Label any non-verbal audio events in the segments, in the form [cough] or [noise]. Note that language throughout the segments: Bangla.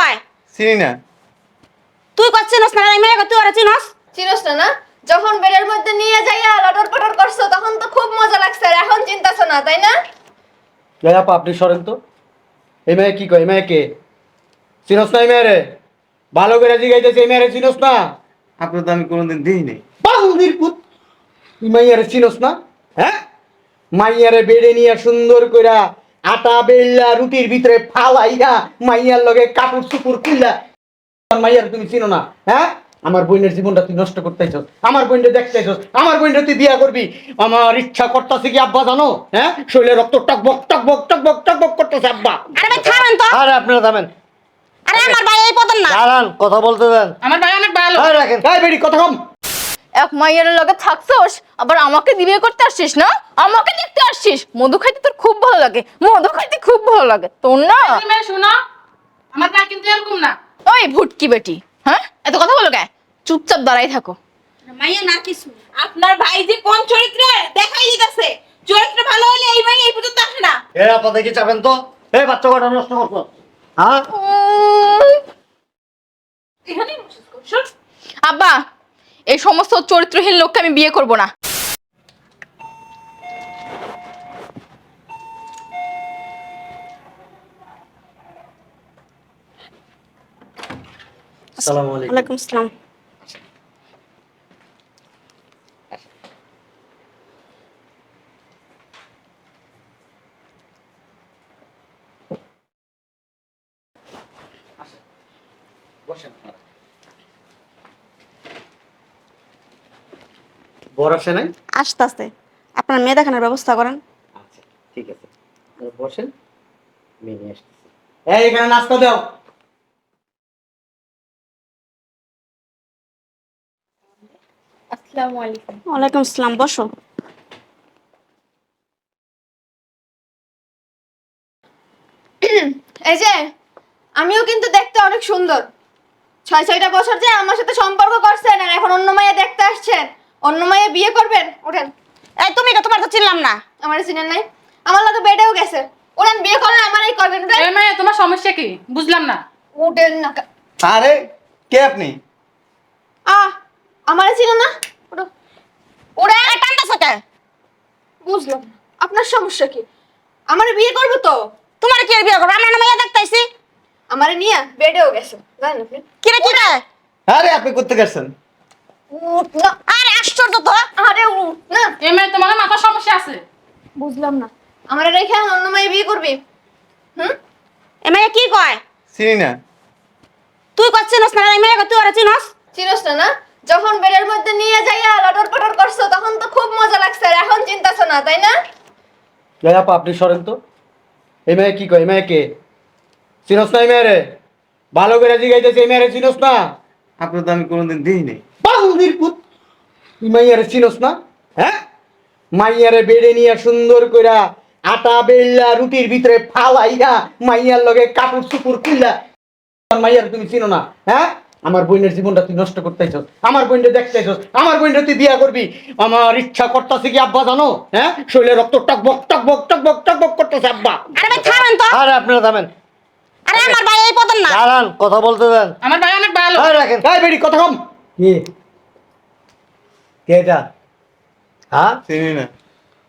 কয়? চিনি না। তুই করছিস না এই মেয়ে তুই ওরা চিনস। চিনস না না? যখন বেডের মধ্যে নিয়ে যাইয়া লটর পটর করছ তখন তো খুব মজা লাগছে আর এখন চিন্তাছো না তাই না? এই আপনি সরেন তো। এই মেয়ে কি কয় এই মেয়ে কে? চিনস না এই মেয়েরে? ভালো করে জিগাইতেছে এই মেয়েরে চিনস না। আপনার তো আমি কোনোদিন দিই নাই। বাউদির পুত। তুই মাইয়ারে চিনস না হ্যাঁ? মাইয়ারে বেড়ে নিয়ে সুন্দর কইরা আটা বেল্লা রুটির ভিতরে ফালাইয়া মাইয়ার লগে কাপড় চুপুর খুললা মাইয়ারে তুমি চিনো না হ্যাঁ? আমার বোনের জীবনটা তুই নষ্ট করতেছস আমার বোনটা দেখতেছস আমার বোনটা তুই বিয়া করবি। আমার ইচ্ছা করতেছে কি আব্বা জানো হ্যাঁ? শরীরে রক্ত টকবক টকবক টকবক টকবক করতেছে আব্বা। আরে ভাই থামেন তো। আরে আপনারা থামেন। আরে আমার ভাই এই পতন না। দাঁড়ান কথা বলতে দেন। আমার ভাই অনেক ভালো। রাখেন। এই বেড়ি কথা কম। এক মাইয়ের লগে থাকছোস আবার আমাকে দিবে করতে আসছিস না? আমাকে দেখতে আসছিস? মধু খাইতে তোর খুব ভালো লাগে। মধু খাইতে খুব ভালো লাগে। তোর না? শুনো আমার ভাই কিন্তু এরকম না। ওই ভুটকি বেটি হ্যাঁ? এত কথা বলো কে? চুপচাপ দাঁড়াই থাকো। মাইয়া না কিছু। আপনার ভাই যে কোন চরিত্রে দেখাই দিতেছে। চরিত্র ভালো হলে এই ভাই এই পর্যন্ত আসে না। এ আপা দেখি চাবেন তো। এই বাচ্চা কটা নষ্ট করছ? হ্যাঁ? এখানে আব্বা এই সমস্ত চরিত্রহীন লোককে আমি বিয়ে করব না। আসসালামু আলাইকুম। ওয়ালাইকুম আসসালাম। বসেন বড় আসে নাই? আস্তে আস্তে। আপনার মেয়ে দেখানোর ব্যবস্থা করেন। আচ্ছা ঠিক আছে। বসেন মেয়ে নিয়ে আসতেছি। এই এখানে নাস্তা দাও। আসসালামু আলাইকুম। ওয়ালাইকুম আসসালাম বসো। এই যে আমিও কিন্তু দেখতে অনেক সুন্দর। ছয় ছয়টা বছর যে আমার সাথে সম্পর্ক করছেন আর এখন অন্য মাইয়া দেখতে আসছেন। অন্য মাইয়া বিয়ে করবেন? ওঠেন। এই তুমি তো তোমার তো চিনলাম না। আমার চিনেন নাই? আমার লাগে বেডেও গেছে। ওঠেন বিয়ে করলে আমারই করবেন উঠেন এই মেয়ে তোমার সমস্যা কি? বুঝলাম না। উঠেন না আরে কে আপনি? আহ আমারে চিনো না? ওঠো। ওরে টান্ডা কে? বুঝলাম আপনার সমস্যা কি? আমারে বিয়ে করব তো? তোমার কি বিয়ে করব? আমরা না মেয়ে দেখতেছি আমারে নিয়ে বেডেও গেছে। জানেন আপনি? কি রে কি রে আরে আপনি করতে গেছেন উঠ না। আশ্চর্য তো আরে উঠ না। এই মেয়ে তোমার মাথার সমস্যা আছে। বুঝলাম না। আমার রেখে এখন অন্য মাইয়া বিয়ে করবি? হুম? এই মেয়ে কি কয়? চিনি না। তুই করছিস না এই মেয়ে তুই ওরা চিনস? চিনস না না? যখন বেডের মধ্যে নিয়ে যাইয়া লটর পটর করছ তখন তো খুব মজা লাগছে আর এখন চিন্তাছো না তাই না? আপা আপনি সরেন তো। এই মেয়ে কি কয় এই মেয়ে কে? চিনস না এই মেয়েরে ভালো করে জিগাইতেছে এই মেয়েরে চিনস না। আপনার তো আমি কোনোদিন দিই নাই বাউদির পুত তুই মাইয়ারে চিনস না? হ্যাঁ? মাইয়ারে বেড়ে নিয়ে সুন্দর কইরা আটা বেল্লা রুটির ভিতরে ফালাইয়া মাইয়ার লগে কাপড় চুপুর খুললা মাইয়ারে তুমি চিনো না হ্যাঁ? আমার বোনের জীবনটা তুই নষ্ট করতেছস আমার বোনটা দেখতেছস আমার বোনটা তুই বিয়া করবি। আমার ইচ্ছা করতেছে কি আব্বা জানো? হ্যাঁ? শরীরে রক্ত টকবক টকবক টকবক টকবক করতেছে আব্বা। আরে ভাই থামেন তো। আরে আপনারা থামেন। আরে আমার ভাই এই পতন না। দাঁড়ান কথা বলতে দেন। আমার ভাই অনেক ভালো। রাখেন। এই বেড়ি কথা কম। কি? কে এটা হ্যাঁ? চিনি না।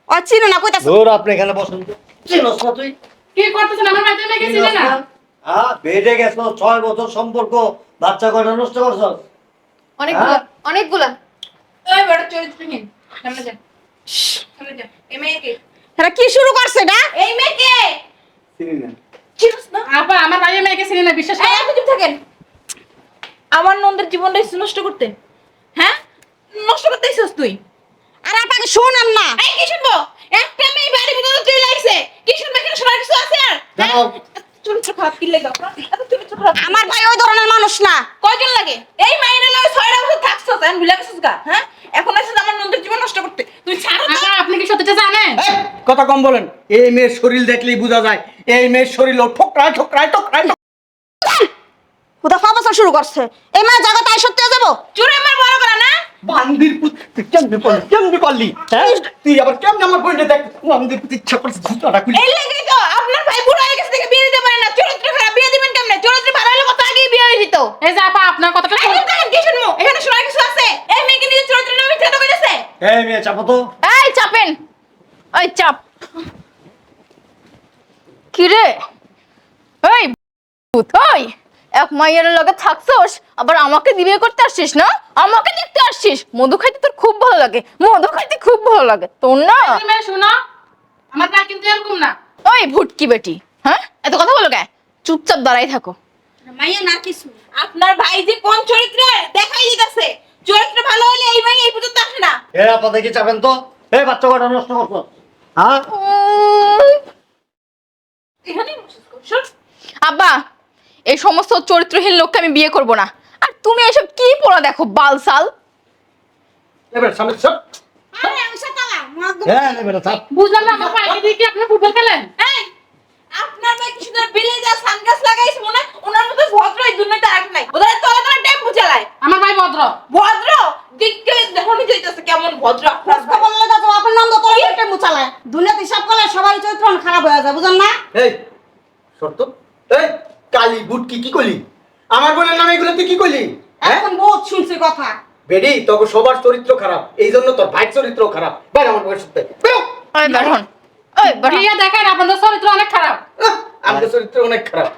ও চিনো না কইতাছ? ধর আপনি এখানে বসুন তো। চিনস না তুই? কি করতেছেন আমার গেছিলে না? না? হ্যাঁ বেড়ে গেছো ছয় বছর সম্পর্ক বাচ্চা কয়টা নষ্ট করছ? অনেকগুলা অনেকগুলা। ওই বড় চরিত্রহীন। সামনে যা। সামনে যা। এই মেয়েকে। এরা কি শুরু করছে এটা? এই মেয়েকে! চিনি না। চিনস না? আপা আমার মেয়েকে না বিশ্বাস এই আপনি চুপ থাকেন। আমার নন্দের জীবনটা নষ্ট করতে। হ্যাঁ? নষ্ট করতে আইছস তুই? আর আপনাকে শুনাম না এই কি শুনব? একটা মেয়ে বাড়ি ভিতরে চলে আইছে কি শুনবে এখানে শোনার কিছু আছে আর? হ্যাঁ? দাও। লাগে? খারাপ আমার ভাই ওই ধরনের মানুষ না। কয়জন লাগে? এই মাইনে লয় ছয়টা বছর থাকছো তাই ভুলে গেছিস গা হ্যাঁ? এখন আসছিস আমার নন্দের জীবন নষ্ট করতে। তুই ছাড়ো তো আপা আপনি কি সত্যি জানেন? কথা কম বলেন। এই মেয়ের শরীর দেখলেই বোঝা যায়। এই মেয়ের শরীর ও ঠোকরায় ঠোকরায় ঠোকরায় হুদা খাওয়া বছর শুরু করছে। এই মেয়ে জায়গা তাই সত্যি যাব? চুরে আমার বড় করা না? বান্দির তুই কেমনে পারলি কেমনে পারলি হ্যাঁ? তুই আবার কেমনে আমার বোনটা দেখ? বান্দির পুত ইচ্ছা করছে জুতাটা খুলে। এই তো আপনার ভাই বুড়ো হয়ে গেছে দেখে বিয়ে দিতে পারে না। চরিত্র খারাপ বিয়ে দিবেন কেমনে? চরিত্র ভালো হলে কথা এই যে আপা আপনার কথাটা এই কি শুনব? এখানে শোনার কিছু আছে? এই মেয়েকে নিজের চরিত্র কথা কইতেছে এই মেয়ে চাপো তো। এই চাপেন। ওই চাপ। কি রে ওই ভূত, ওই। এক মাইয়ের লগে থাকছোস আবার আমাকে দিবে করতে আসছিস না? আমাকে দেখতে আসছিস? মধু খাইতে তোর খুব ভালো লাগে মধু খাইতে খুব ভালো লাগে। তোর না? শুনো আমার ভাই কিন্তু এরকম না। ওই ভুটকি বেটি হ্যাঁ? এত কথা বলো কে চুপচাপ দাঁড়াই থাকো। মাইয়া না কিছু। আপনার ভাই যে কোন চরিত্রে দেখাই দিতেছে। চরিত্র ভালো হলে এই ভাই এই পর্যন্ত আসে না। এ আপা দেখি চাপেন তো? এই বাচ্চা কটা নষ্ট করছ হ্যাঁ উম, এখানেই বসে শোন আব্বা এই সমস্ত চরিত্রহীন লোককে আমি বিয়ে করব না। আর তুমি এসব কি পড়া দেখো বালসাল? এবার সামনে সব। আরে আমি সাতালা হ্যাঁ এবার চাপ বুঝলাম না আমার ভাইকে দিয়ে কি আপনি ফুটবল খেলেন? এই আপনার ভাই কি সুন্দর বিলে যা সানগ্লাস লাগাইছে মনে ওনার মতো ভদ্র এই দুনিয়াতে আর নাই। ওদের তলে তলে টেম্পু চালায়। আমার ভাই ভদ্র। ভদ্র? দেখতে দেখনি যাইতেছে কেমন ভদ্র আপনার খোঁজ খবর তো আপনার নাম তো তোলা টেম্পু চালায়। দুনিয়াতে হিসাব করলে সবারই চরিত্র খারাপ হয়ে যায় বুঝেন না? এই শর্ত। এই কালি বুটকি কি করলি আমার বোনের নামে এগুলো তুই কি করলি হ্যাঁ? এখন বহুত শুনছি কথা। বেডি তোকে সবার চরিত্র খারাপ এই জন্য তোর ভাই চরিত্র খারাপ। বাইরে আমার বয়স ওই ওই বিয়ে দেখেন আপনাদের চরিত্র অনেক খারাপ। আমাদের চরিত্র অনেক খারাপ।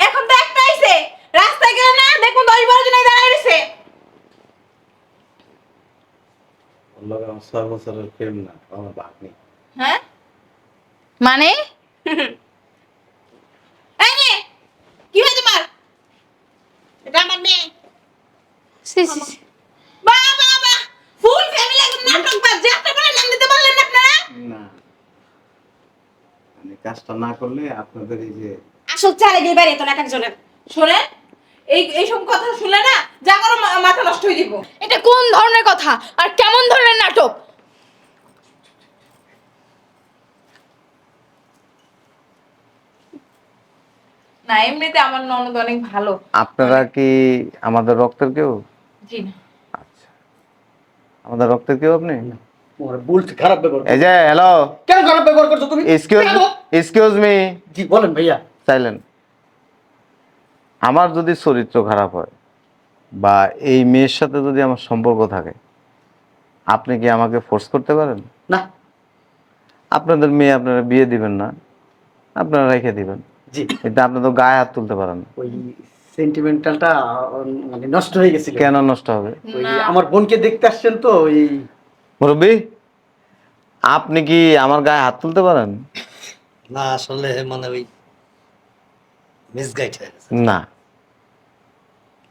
এখন তো একটা আইছে রাস্তায় গেলে না দেখুন দশ বারো জন দাঁড়ায় রয়েছে। বলল আমার ছয় প্রেম না আমার বাপ নেই হ্যাঁ? মানে? [laughs] কি হয় তোমার? এটা আমার মেয়ে। সি, সি, সি। বাহ বাহ বাহ ফুল ফ্যামিলি একদম নাটক বাজ যাত্রা বলে নাম দিতে পারলেন না আপনারা? না। মানে কাজটা না করলে আপনাদের এই যে আসল চালে গিয়ে বাইরে তো এক একজনের। শোনেন এই এইসব কথা শুনলে না যা করো মা- মাথা নষ্ট হয়ে দিব এটা কোন ধরনের কথা? আর কেমন ধরনের নাটক? না এমনিতে আমার ননদ অনেক ভালো। আপনারা কি আমাদের রক্তের কেউ? জি না। আচ্ছা। আমাদের রক্তের কেউ আপনি? ওর বলছে খারাপ ব্যবহার এই যে হ্যালো কেন খারাপ ব্যবহার করছ তুমি? এক্সকিউজ এক্সকিউজ মি জি বলেন ভাইয়া। সাইলেন্ট আমার যদি চরিত্র খারাপ হয় বা এই মেয়ের সাথে যদি আমার সম্পর্ক থাকে আপনি কি আমাকে ফোর্স করতে পারেন? না। আপনাদের মেয়ে আপনারা বিয়ে দিবেন না আপনারা রেখে দিবেন। জি। কিন্তু আপনি তো গায়ে হাত তুলতে পারেন। না। ওই সেন্টিমেন্টালটা মানে নষ্ট হয়ে গেছিল। কেন নষ্ট হবে? ওই আমার বোনকে দেখতে আসছেন তো ওই মুরব্বী আপনি কি আমার গায়ে হাত তুলতে পারেন? না আসলে মানে ওই মিসগাইড হয়ে গেছে। না।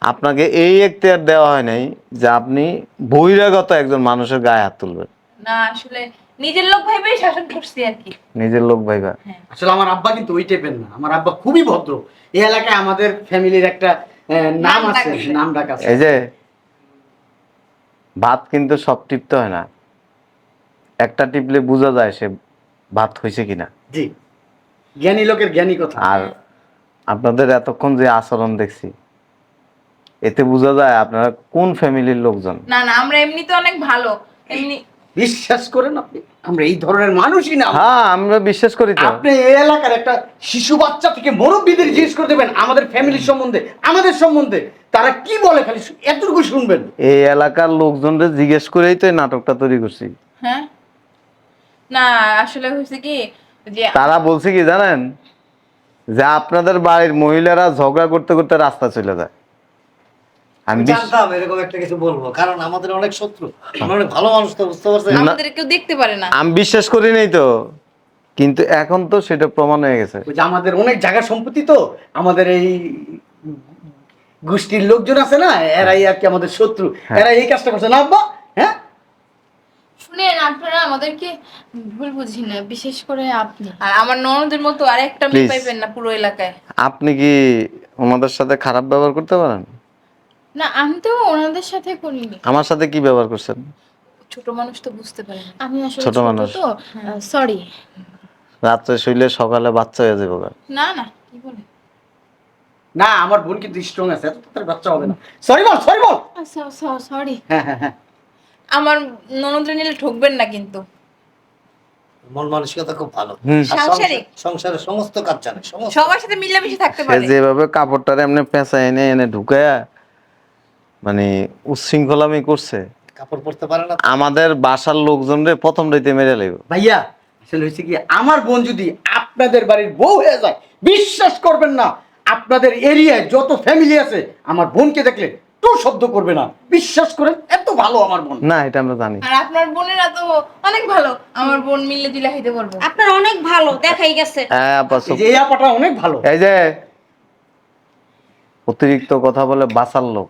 আপনাকে এই এখতিয়ার দেওয়া হয় নাই যে আপনি বহিরাগত একজন মানুষের গায়ে হাত তুলবেন। না আসলে নিজের লোক ভাইবে শাসন করছি আর কি। নিজের লোক ভাইবা। আসলে আমার আব্বা কিন্তু ওই টাইপের না। আমার আব্বা খুবই ভদ্র। এই এলাকায় আমাদের ফ্যামিলির একটা নাম আছে। নাম ডাক আছে। এই যে ভাত কিন্তু সব টিপতে হয় না। একটা টিপলে বোঝা যায় সে ভাত হয়েছে কিনা। জি। জ্ঞানী লোকের জ্ঞানী কথা। আর আপনাদের এতক্ষণ যে আচরণ দেখছি এতে বোঝা যায় আপনারা কোন ফ্যামিলির লোকজন। না না আমরা এমনিতে অনেক ভালো। এমনি বিশ্বাস করেন আপনি? আমরা এই ধরনের মানুষই না। হ্যাঁ আমরা বিশ্বাস করি তো। আপনি এই এলাকার একটা শিশু বাচ্চা থেকে মুরব্বীদের জিজ্ঞেস করে দেবেন আমাদের ফ্যামিলির সম্বন্ধে আমাদের সম্বন্ধে। তারা কি বলে খালি এতটুকু শুনবেন। এই এলাকার লোকজনদের জিজ্ঞেস করেই তো এই নাটকটা তৈরি করছি। হ্যাঁ? না আসলে হয়েছে কি যে তারা বলছে কি জানেন? যে আপনাদের বাড়ির মহিলারা ঝগড়া করতে করতে রাস্তা চলে যায়। আমি জানতাম এরকম একটা কিছু বলব কারণ আমাদের অনেক শত্রু। আমরা অনেক ভালো মানুষ তো বুঝতে পারছেন? আমাদের কেউ দেখতে পারে না। আমি বিশ্বাস করি নাই তো কিন্তু এখন তো সেটা প্রমাণ হয়ে গেছে। ওই যে আমাদের অনেক জায়গা সম্পত্তি তো আমাদের এই গোষ্ঠীর লোকজন আছে না এরাই আর কি আমাদের শত্রু। হ্যাঁ। এরা এই কাজটা করছে। না আব্বা হ্যাঁ? শুনেন আপনারা আমাদেরকে ভুল বুঝি না বিশেষ করে আপনি। আর আমার ননদের মতো আর একটা মেয়ে পাইবেন না পুরো এলাকায়। আপনি কি ওনাদের সাথে খারাপ ব্যবহার করতে পারেন? না আমি তো ওনাদের সাথে করিনি। আমার সাথে কি ব্যবহার করছেন? ছোট মানুষ তো বুঝতে পারে না। আমি আসলে ছোট মানুষ। তো সরি রাত্রে শুইলে সকালে বাচ্চা হয়ে যাবে না না কি বলে? না আমার বোন কিন্তু স্ট্রং আছে এত তার বাচ্চা হবে না। সরি বল সরি বল। সরি হ্যাঁ হ্যাঁ হ্যাঁ। আমার ননদরে নিলে ঠকবেন না কিন্তু। মন মানসিকতা খুব ভালো। সাংসারিক। সংসারের সমস্ত কাজ জানে সবার সাথে মিলেমিশে থাকতে পারে। যেভাবে কাপড়টারে এমনি পেঁচা এনে এনে ঢুকায়া মানে উচ্ছৃঙ্খলামি করছে। কাপড় পরতে পারে না আমাদের বাসার লোকজন রে প্রথম রাইতে মেরে লাগবে ভাইয়া আসলে হয়েছে কি আমার বোন যদি আপনাদের বাড়ির বউ হয়ে যায় বিশ্বাস করবেন না আপনাদের এরিয়ায় যত ফ্যামিলি আছে আমার বোনকে দেখলে তো শব্দ করবে না। বিশ্বাস করেন এত ভালো আমার বোন। না এটা আমরা জানি। আর আপনার বোনেরা তো অনেক ভালো। আমার বোন মিললে দিলে খাইতে পারব আপনার অনেক ভালো দেখাই গেছে। হ্যাঁ আপা সব- এই আপাটা অনেক ভালো। এই যে অতিরিক্ত কথা বলে বাসার লোক।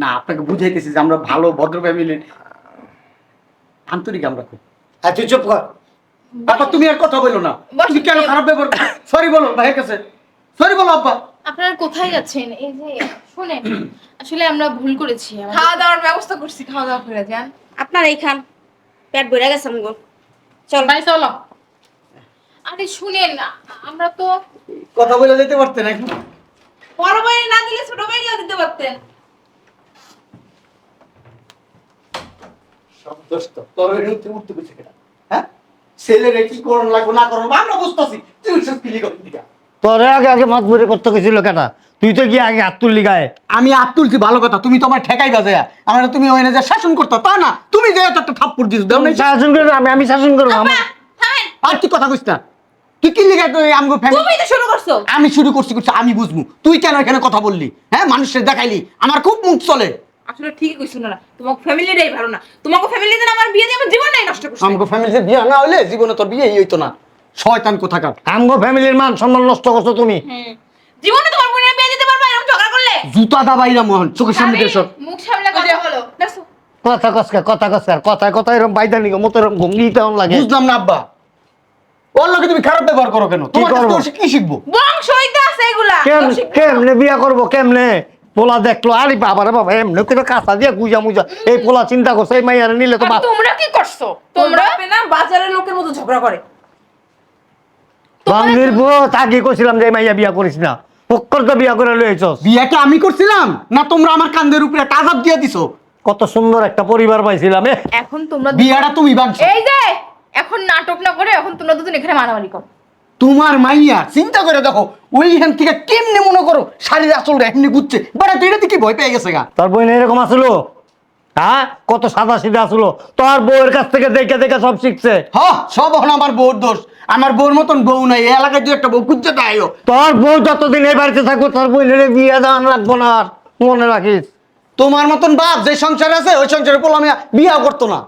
না আপনাকে বুঝাইতেছি যে আমরা ভালো ভদ্র ফ্যামিলির আন্তরিক আমরা খুব। আর তুই চুপ কর। আপা তুমি আর কথা বলো না। তুমি কেন খারাপ ব্যবহার সরি বলো ভাইয়ের কাছে। সরি বলো আব্বা। আপনারা কোথায় যাচ্ছেন? এই যে শুনেন আসলে আমরা ভুল করেছি। খাওয়া দাওয়ার ব্যবস্থা করছি খাওয়া দাওয়া করে যান। আপনার এই খান পেট ভরে গেছে আমগো। চল। ভাই চলো। আরে শুনেন আমরা তো কথা বলে যেতে পারতেন এখন। বড় ভাই না দিলে ছোট বাইরেও দিতে পারতেন। সব দোষ তো উঠতে কেটা হ্যাঁ? ছেলেরে কি করণ লাগবে না করণ আমরা বুঝতেছি তুই সব কিলি করে তোরে আগে করতে গেছিল কেটা? তুই তো গিয়ে আগে হাত তুললি গায়ে আমি আর তুলছি ভালো কথা? তুমি তো আমার ঠেকাই বাজে আমার তুমি ওই না যে শাসন করতো তা না? তুমি যে এত একটা থাপ্পড় দিছো দাও নাই। শাসন করব আমি আমি শাসন করব আমার আর তুই কথা কইস না? তুই কি লিখে তুই আমগো ফ্যামিলি তুমি তো শুরু করছ। আমি শুরু করছি করছি আমি বুঝব। তুই কেন এখানে কথা বললি? হ্যাঁ মানুষের দেখাইলি। আমার খুব মুখ চলে। আসলে ঠিকই কইছো না তোমার ফ্যামিলিটাই ভালো না। তোমাকে ফ্যামিলিতে আমার বিয়ে দিয়ে আমার জীবনটাই নষ্ট করছে। আমগো ফ্যামিলিতে বিয়ে না হইলে জীবনে তোর বিয়ে হইতো না। শয়তান কোথাকার? আমগো ফ্যামিলির মান সম্মান নষ্ট করছ তুমি। জীবনে তোমার বোনের বিয়ে দিতে পারবা এরকম ঝগড়া করলে? জুতা দাবাইরা মোহন চোখের সামনে দিয়ে সব মুখ সামলে কথা বলো। দেখছ? কথা কসকা কথা কসকার কথা কথা এরকম বাইদা নিগো মতো এরকম তেমন লাগে। বুঝলাম না আব্বা। ওর লোকে তুমি খারাপ ব্যবহার করো কেন? তোমার কাছ কি শিখব? বংশ হইতে আছে এগুলা। কেমনে বিয়া করব কেমনে? পোলা দেখল আরে বাবা রে বাবা এমনি করে কাঁচা দিয়া গুজা মুজা। এই পোলা চিন্তা করছে এই মাইয়ারে নিলে তো আর বা- তোমরা কি করছ? তোমরা তোমরা না বাজারের লোকের মতো ঝগড়া করে। বাঙালির বউ আগে কইছিলাম যে এই মাইয়া বিয়া করিস না। পক্কর তো বিয়া করে লইছস। বিয়েটা আমি করছিলাম? না তোমরা আমার কান্দের উপরে কাজাব দিয়ে দিছো? কত সুন্দর একটা পরিবার পাইছিলাম এ। এখন তোমরা বিয়াটা তুমি বানছো এই যে এখন নাটক না করে এখন তোমরা দুজন এখানে মারামারি করো। তোমার মাইয়া চিন্তা করে দেখো ওইখান থেকে কেমনে মনে করো শাড়ির আঁচলটা এমনি গুচ্ছে? বেড়া তুই এটা কি ভয় পেয়ে গেছে গা? তোর বোন এরকম আসলো? হ্যাঁ? কত সাদা সিধা আসলো? তোর বউয়ের কাছ থেকে দেখে দেখে সব শিখছে। হ সব এখন আমার বউর দোষ। আমার বউর মতন বউ নাই এই এলাকায় তুই একটা বউ খুঁজতে তাইও তোর বউ যতদিন এই বাড়িতে থাকব তোর বোনের বিয়ে দান রাখব না আর। মনে রাখিস। তোমার মতন বাপ যে সংসার আছে ওই সংসারে বললাম বিয়া করতো না।